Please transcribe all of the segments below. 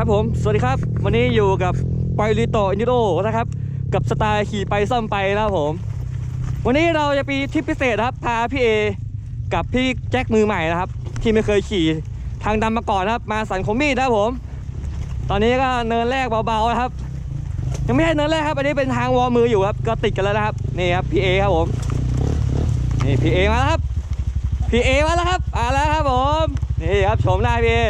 ครับผม สวัสดีครับ วันนี้อยู่กับไปอยลิโตอินดิโรนะครับ กับสไตล์ขี่ไปซ่อมไปนะครับผม วันนี้เราจะไปทริปพิเศษครับ พาพี่เอกับพี่แจ็คมือใหม่นะครับ ที่ไม่เคยขี่ทางดำมาก่อนนะครับ มาสันคมมีดนะครับผม ตอนนี้ก็เนินแรกเบาๆนะครับ ยังไม่ใช่เนินแรกครับ อันนี้เป็นทางวอมืออยู่ครับ ก็ติดกันแล้วนะครับ นี่ครับพี่เอครับผม นี่พี่เอมาแล้วครับพี่เอมาแล้วครับมาแล้วครับผม นี่ครับชมได้พี่เอ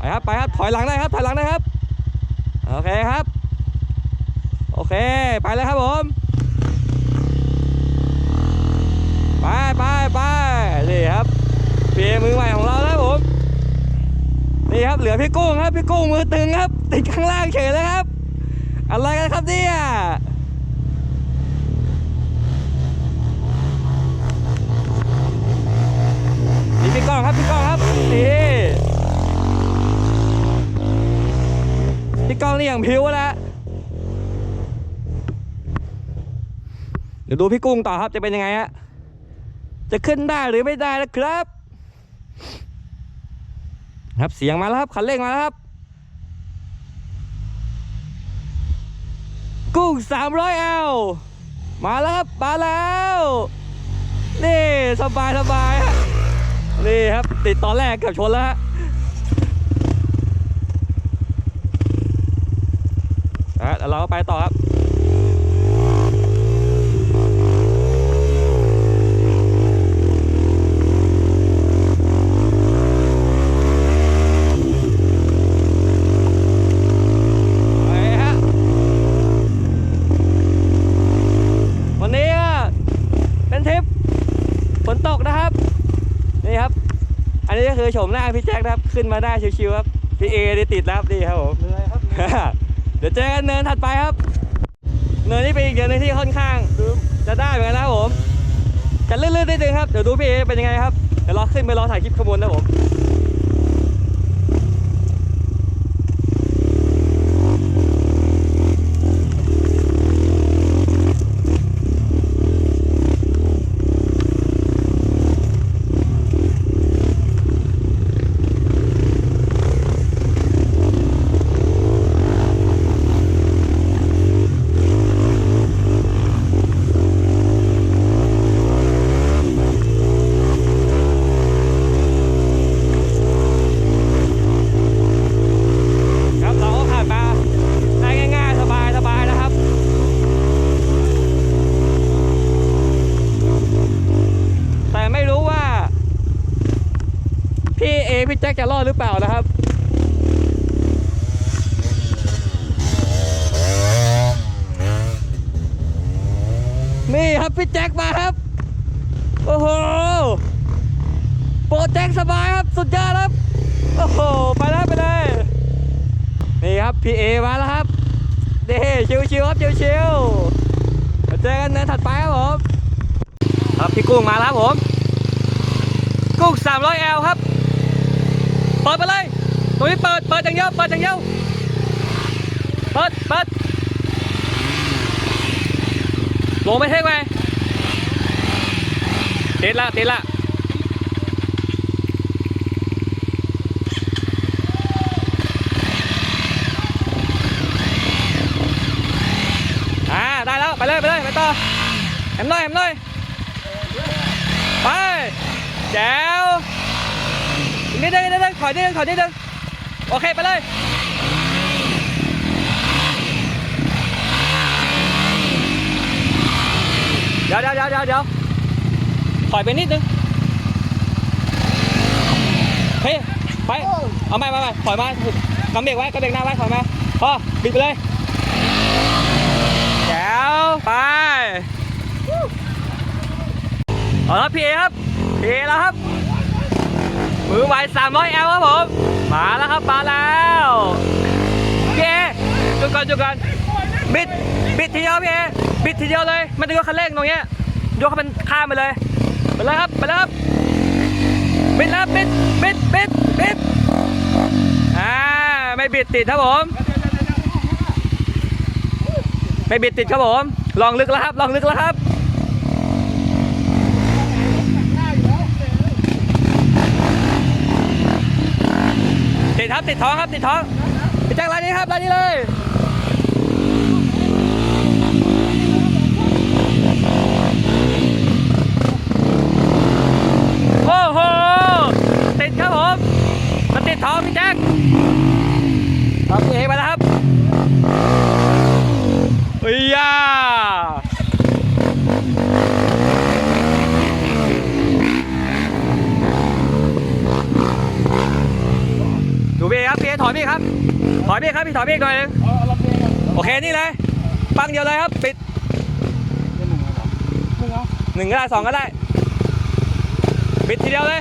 ไปครับไปครับถอยหลังได้ครับถอยหลังได้ครับโอเคครับ โอเคไปเลยครับผมไปไปไปนี่ครับเปียมือใหม่ของเราแล้วผมนี่ครับเหลือพี่กุ้งครับพี่กุ้งมือตึงครับ ติดข้างล่างเฉยเลยครับ อะไรกันครับเนี่ยนี่พี่ก้องครับพี่ก้องครับนี่ พี่ก้องนี่อย่างพิ้วแล้วเดี๋ยวดูพี่กุ้งต่อครับจะเป็นยังไงฮะจะขึ้นได้หรือไม่ได้นะครับ ครับเสียงมาแล้วครับคันเร่งมาแล้วครับ กุ้ง 300เอลมาแล้วครับมาแล้วนี่สบายสบายฮะนี่ครับติดตอนแรกเกือบชนแล้วฮะ นะ ฮะแล้วเราก็ไปต่อครับไปฮะวันนี้ก็เป็นทริปฝนตกนะครับนี่ครับอันนี้ก็คือโฉมหน้าพี่แจ็คนะครับ ขึ้นมาได้ชิวๆครับ พี่เอได้ติดแล้วครับดีครับผมเหนื่อยครับ เดี๋ยวเจอกันเนินถัดไปครับ เนินนี้เป็นอีกเนินนึงที่ค่อนข้าง จะได้เหมือนกันนะครับผมจะลื่นๆนิดนึงครับ เดี๋ยวดูพี่เอเป็นยังไงครับ เดี๋ยวรอขึ้นไปรอถ่ายคลิปขบวนนะผม ครับเราก็ผ่านมาได้ง่ายๆ สบายสบายนะครับ แต่ไม่รู้ว่า พี่เอพี่แจ็คจะรอดหรือเปล่านะครับ นี่ครับพี่แจ็คมาครับ โอ้โห โปรแจ็คสบายครับ สุดยอดครับ โอ้โห ไปแล้วไปเลย นี่ครับพี่เอมาแล้วครับเด้ชิวๆครับชิวๆเดี๋ยวเจอกันเนิน ถัดไปครับผมครับพี่กุ้งมาแล้วครับผม กุ้ง 300L ครับ เปิดไปเลย ตรงนี้เปิด เปิดอย่างเดียว เปิดอย่างเดียว เปิด เปิด ลงไปเท่งไหมติดละติดละ อ่าได้แล้วไปเลยไปเลยไปต่อ แหมหน่อยแหมหน่อยไปแจ๋วอีกนิดนึงอีกนิดนึงถอยนิดนึงถอยนิดนึงโอเค ไปเลย เดี๋ยวเดี๋ยวเดี๋ยวเดี๋ยวเดี๋ยวถอยไปนิดนึงเฮ้ยไป เอาไม่ไม่ไม่ถอยมากำเบรกไว้กำเบรกหน้าไว้ ถอยมาพอบิดไปเลย แจ๋วไป เอาละพี่เอครับพี่เอแล้วครับ มือไว้300 L ครับผม มาแล้วครับมาแล้วพี่เอจุดก่อนจุดก่อนบิดบิดทีเดียวพี่เอบิดทีเดียวเลยไม่ต้องยกคันเร่งตรงเนี้ยยกให้มันข้ามไปเลยไปเลยครับไปเลยครับบิดแล้วบิดบิดบิดบิดอ่าไม่บิดติดครับผมไม่บิดติดครับผมลองลึกแล้วครับลองลึกแล้วครับ ดครับติดท้องครับติดท้องไปแจ้งร้านนี้ครับร้านนี้เลย โอ้โห ติดครับผมมันติดท้องพี่แจ็คครับพี่เอมาแล้วครับเฮ้ยยาดูพี่เอครับพี่เอถอยพี่ครับ ถอยพี่ครับพี่ถอยพี่หน่อยหนึงโอเคนี่เลย ปังเดียวเลยครับปิดหนึ่งก็ได้สองก็ได้ ปิดทีเดียวเลย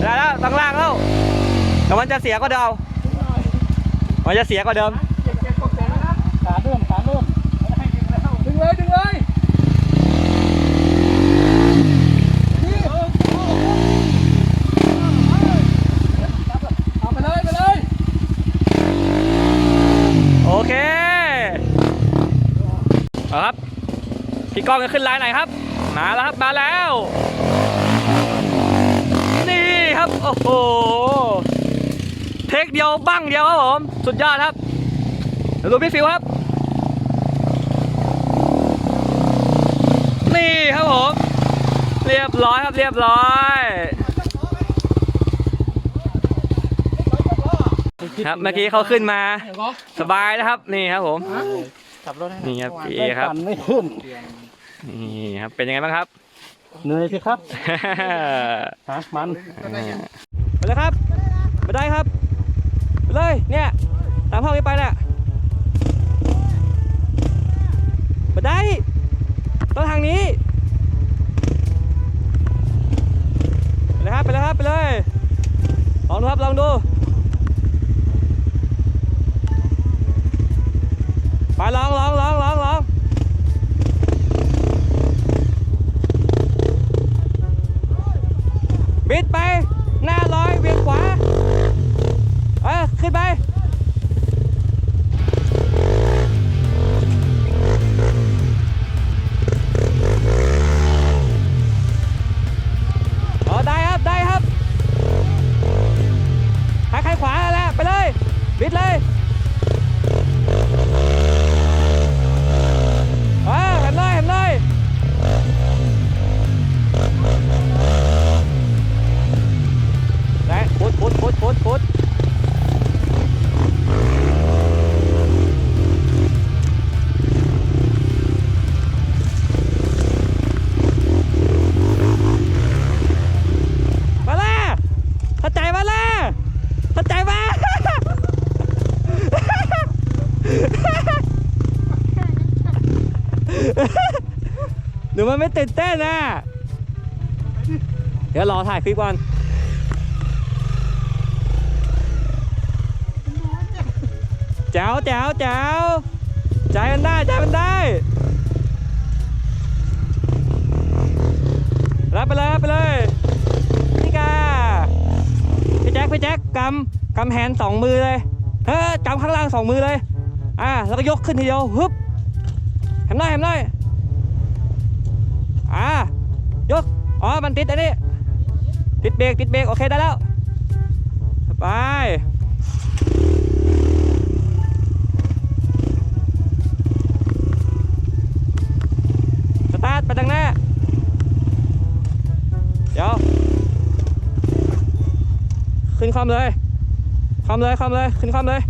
ได้แล้วตั้งล่างแล้วแต่มันจะเสียก็เดิมมันจะเสียกว่าเดิม ขาเริ่มขาเริ่มดึงเลยดึงเลยนี่เอาไปเลยไปเลย โอเคเอาครับ พี่ก้องจะขึ้นไลน์ไหนครับ มาแล้วครับ มาแล้ว นี่ครับ โอ้โห เทคเดียวบั้งเดียวครับผม สุดยอดครับเดี๋ยวดูพี่ฟิวครับ นี่ครับผม เรียบร้อยครับ เรียบร้อยครับเมื่อกี้เขาขึ้นมา สบายนะครับ นี่ครับผม ขับรถให้นี่ครับพี่เอครับปั่นไม่ขึ้น นี่ครับเป็นยังไงบ้างครับเหนื่อยสิครับฮะมันไปเลยครับไปได้ครับไปเลยเนี่ยตามห้องนี้ไปเนี่ยไปได้ต้องทางนี้ไปเลยครับไปเลยครับไปเลยลองดูครับลองดูไปลองลองลองลอง บิดไป หน้าร้อยเวียงขวา เออขึ้นไป หนูมันไม่ตื่นเต้นนะเดี๋ยวรอถ่ายคลิปก่อนแจ๋วแจ๋วแจ๋วใจมันได้ใจมันได้ รับไปเลยรับไปเลยนี่กาพี่แจ็คพี่แจ็คกำกำแฮนสองมือเลยเฮ้ยกำข้างล่างสองมือเลย อ่าแล้วก็ยกขึ้นทีเดียวฮึบเห็นหน่อยเห็นหน่อยอ่ายก อ๋อ มันติดอันนี้ ติดเบรกติดเบรกโอเคได้แล้ว ไป สตาร์ทไปทางหน้า เดี๋ยว ขึ้นคอมเลยคอมเลยคอมเลย ขึ้นคอมเลย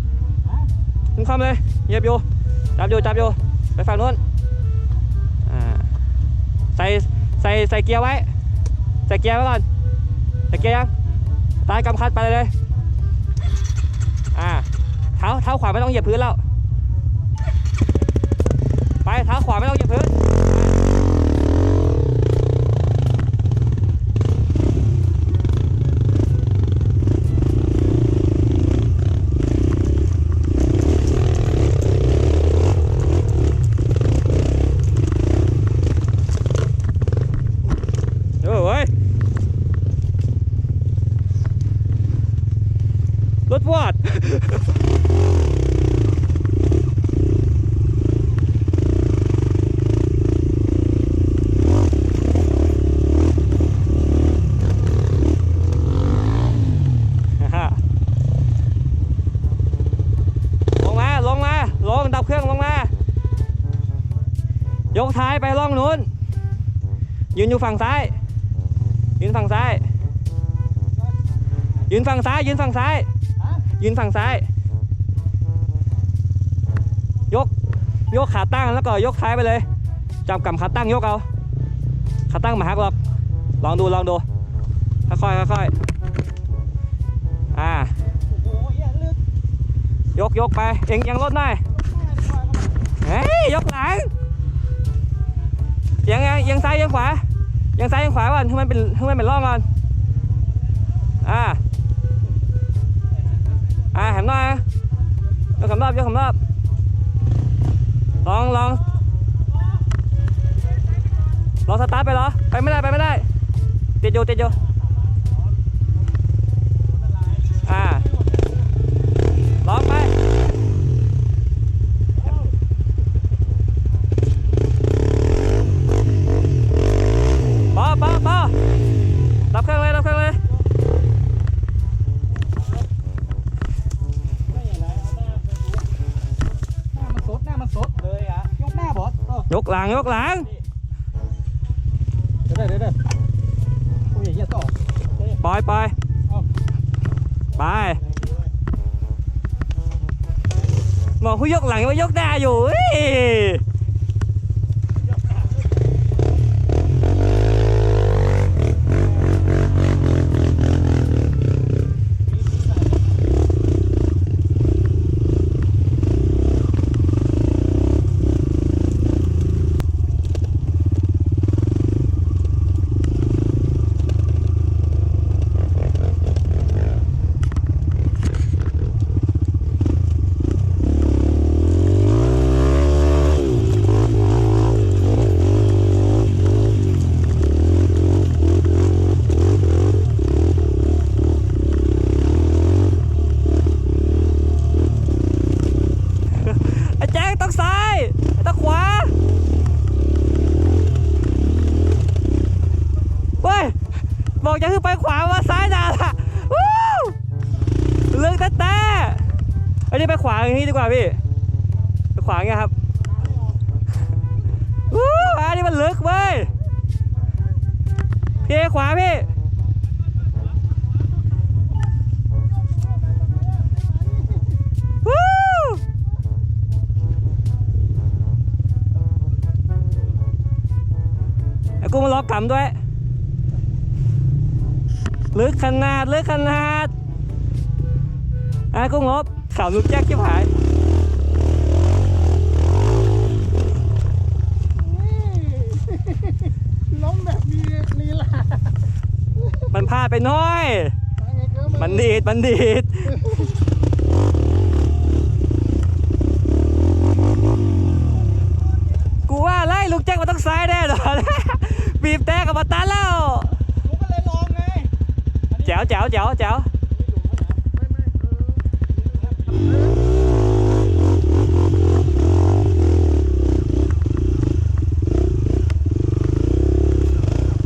ขึ้นคอมเลยเหยียบอยู่ จับอยู่จับอยู่ ไปฝั่งนู้นอ่าใส่ใส่ใส่เกียร์ไว้ แต่เกียร์ไว้ก่อนแต่เกียร์ยังตายกำคัดไปเลย อ่า เท้าเท้าขวาไม่ต้องเหยียบพื้นแล้ว ไป เท้าขวาไม่ต้องเหยียบพื้น เออเว้ยรถวาด ยกท้ายไปล่องนู้น ยืนอยู่ฝั่งซ้าย ยืนฝั่งซ้าย ยืนฝั่งซ้าย ยืนฝั่งซ้าย ยืนฝั่งซ้าย ยก ยกขาตั้งแล้วก็ยกท้ายไปเลย จับกำขาตั้งยกเอา ขาตั้งมาหักหรอก ลองดูลองดู ค่อยๆค่อยๆอ่าโอ้โหเหี้ยกยกยกไป เอ็งยังรถหน่อยเฮ้ยยก ยังยังยังซ้ายยังขวายังซ้ายยังขวาก่อนให้มันเป็นให้มันเป็นร่องก่อนอ่าอ่าหันหน่อยนะยกสำรอบยกคำรอบลองลองลองสตาร์ทไปเหรอไปไม่ได้ไปไม่ได้ติดอยู่ติดอยู่อ่าลองไป ปอปอปอรับเครื่องเลยรับเครื่องเลย ไม่อย่างไรเอาหน้าไปดูหน้ามันสดหน้ามันสดเลยอะยกหน้าบอสเออยกหลังยกหลังเดี๋ยวเดี๋ยว กูมาล็อกกำด้วย ลึกขนาด ลึกขนาดไอ้กูงบข่าวลูกแจ๊กชิบหายล้มแบบมีลีลามันพลาดไปน้อยไงเกินบันดีดบันดีดกูว่าไล่ลูกแจ๊กมาต้องซ้ายแน่นอน บีบแต่กับมาตันแล้วกูก็เลยลองไง แจ๋วแจ๋วแจ๋วแจ๋ว ไม่ไม่เออ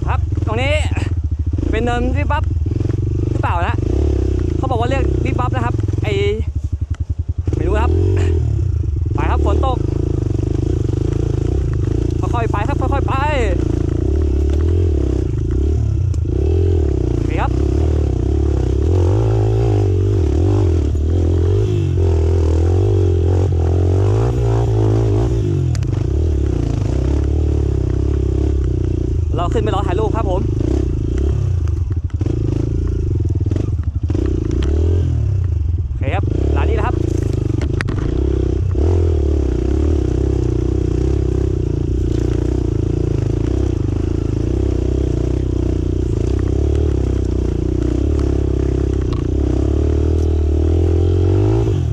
ครับ ตรงนี้เป็นเนินวิบวับหรือเปล่านะ เขาบอกว่าเรียกวิบวับนะครับ ไอไม่รู้ครับ ไปครับฝนตก ค่อยๆไปครับ ค่อยๆไปโอเคครับ เรา ขึ้นไปรอถ่ายรูปครับผมโอเคครับร้านนี้นะครับ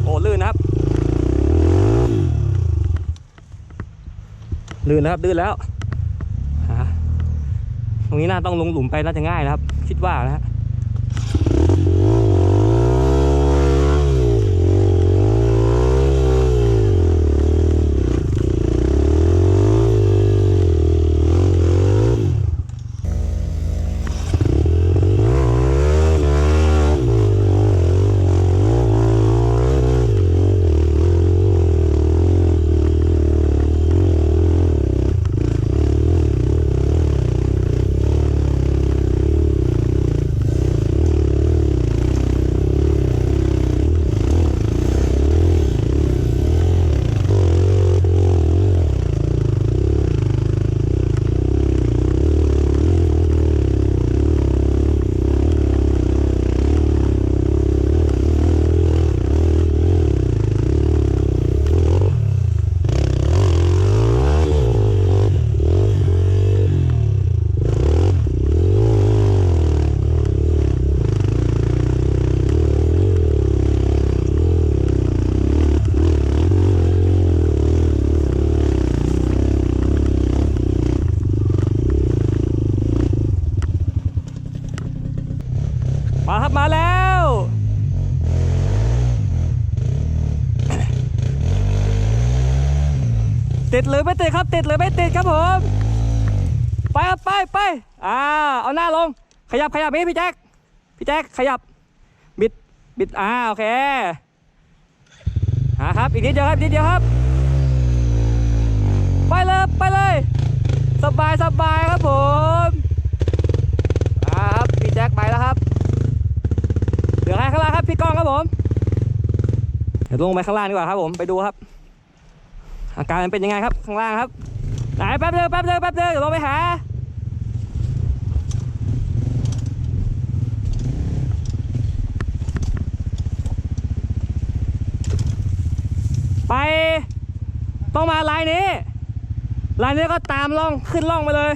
โอ้ลื่นนะครับลื่นนะครับลื่นแล้ว ตรงนี้น่าต้องลงหลุมไปน่าจะง่ายนะครับ คิดว่านะฮะ ไม่ติดครับติดหรือไม่ติดครับผม ไปครับไปไปอ่าเอาหน้าลง ขยับขยับนี่พี่แจ็คพี่แจ็คขยับ บิดบิดอ่าโอเคอ่าครับอีกนิดเดียวครับนิดเดียวครับ ไปเลยไปเลย สบายสบายครับผมอ่าครับพี่แจ็คไปแล้วครับเหลือใครข้างล่างครับพี่กองครับผมเดี๋ยวลงไปข้างล่างดีกว่าครับผมไปดูครับ อาการมันเป็นยังไงครับข้างล่างครับไหนแป๊บเดียวแป๊บเดียวแป๊บเดียวเดี๋ยวลงไปหาไปต้องมาลายนี้ลายนี้ก็ตามล่องขึ้นล่องไปเลย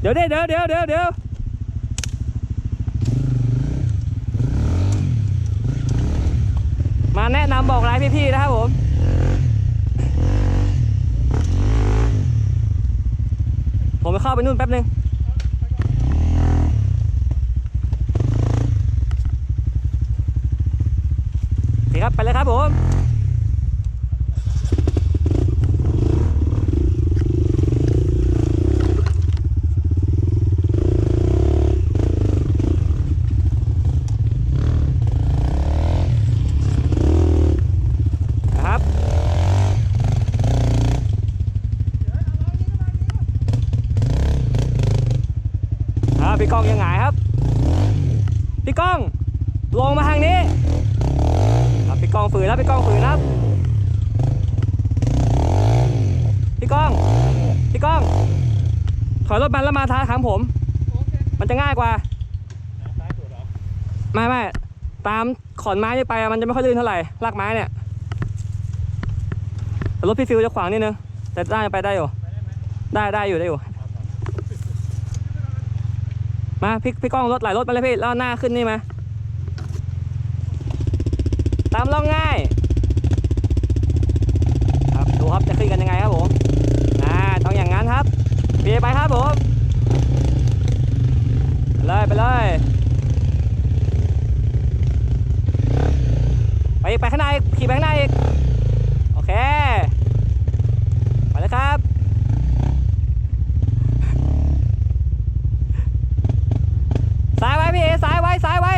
เดี๋ยวดิเดี๋ยวเดี๋ยวเดี๋ยวเดี๋ยวมาแนะนำบอกลายพี่ๆนะครับผม ผมไปเข้าไปนู่นแป๊บนึงโอเคครับ ไปเลยครับผม นะครับ อ่าพี่ก้องยังไงครับ พี่ก้อง ลงมาทางนี้ ครับพี่ก้องฝืนแล้วพี่ก้องฝืนครับ พี่ก้อง พี่ก้อง ถอยรถมันแล้วมาท้าทางผม มัน จะง่ายกว่าไม่ไม่ตามขอนไม้นี่ไปมันจะไม่ค่อยลื่นเท่าไหร่ลากไม้เนี่ยแต่รถพี่ฟิวจะขวางนิดนึงแต่น่าจะไปได้อยู่ ได้ได้อยู่ได้อยู่ มาพี่พี่ก้องรถไหลรถมาเลยพี่แล้วหน้าขึ้นนี่มาตามล่องง่าย ครับดูครับจะขึ้นกันยังไงครับผมอ่าต้องอย่างนั้นครับพี่ไปครับผม เลยไปเลยไปอีกไปข้างในขี่ไปข้างในอีกโอเค ไปเลยครับ ซ้ายไว้พี่เอซ้ายไว้ซ้ายไว้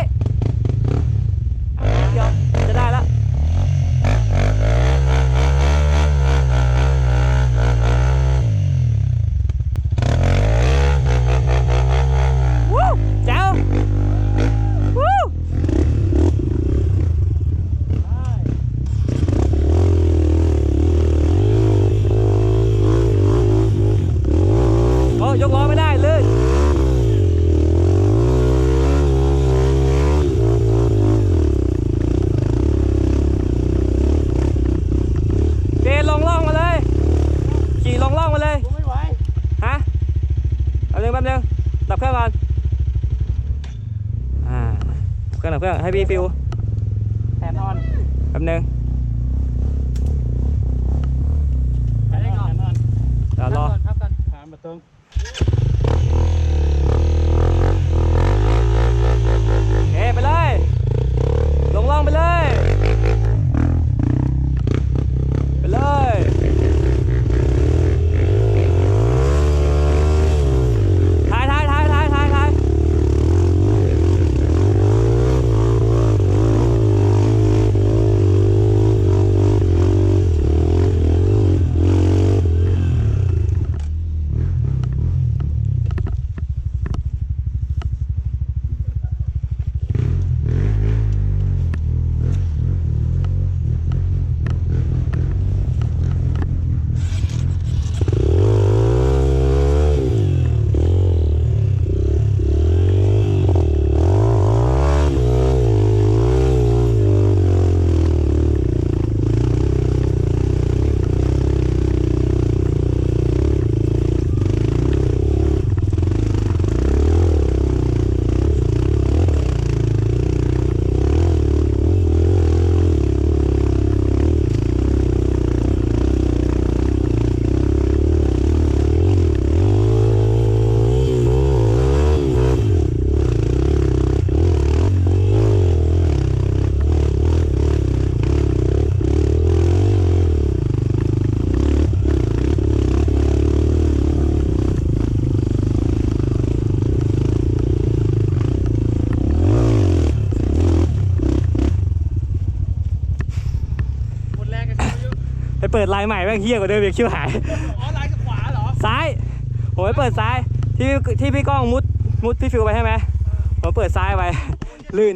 อะเดี๋ยวจะได้แล้ววู้แจ๋ววู้ โอ้ยกล้อไม่ได้ลื่นเดนลงล่องมาเลย ขี่ลงล่องมาเลย กูไม่ไหว ฮะแป๊บนึงแป๊บนึงดับเครื่องก่อน อ่าเครื่องดับเครื่องให้ พี่ฟิวแทนนอนแป๊บนึงไปได้ก่อนนอนเดี๋ยวรอพักกันผ่านมาตรงเอไปเลย ลงล่องไปเลยายใหม่แม่งเฮี้ยกว่าเดิมอีกชิวหาย อ๋อลายกับขวาเหรอ ซ้ายผมไปเปิดซ้ายที่ที่พี่ก้องมุดมุดพี่ฟิวไปใช่ไหมผมเปิดซ้ายไปลื่น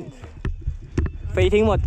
ฟรีทิ้งหมด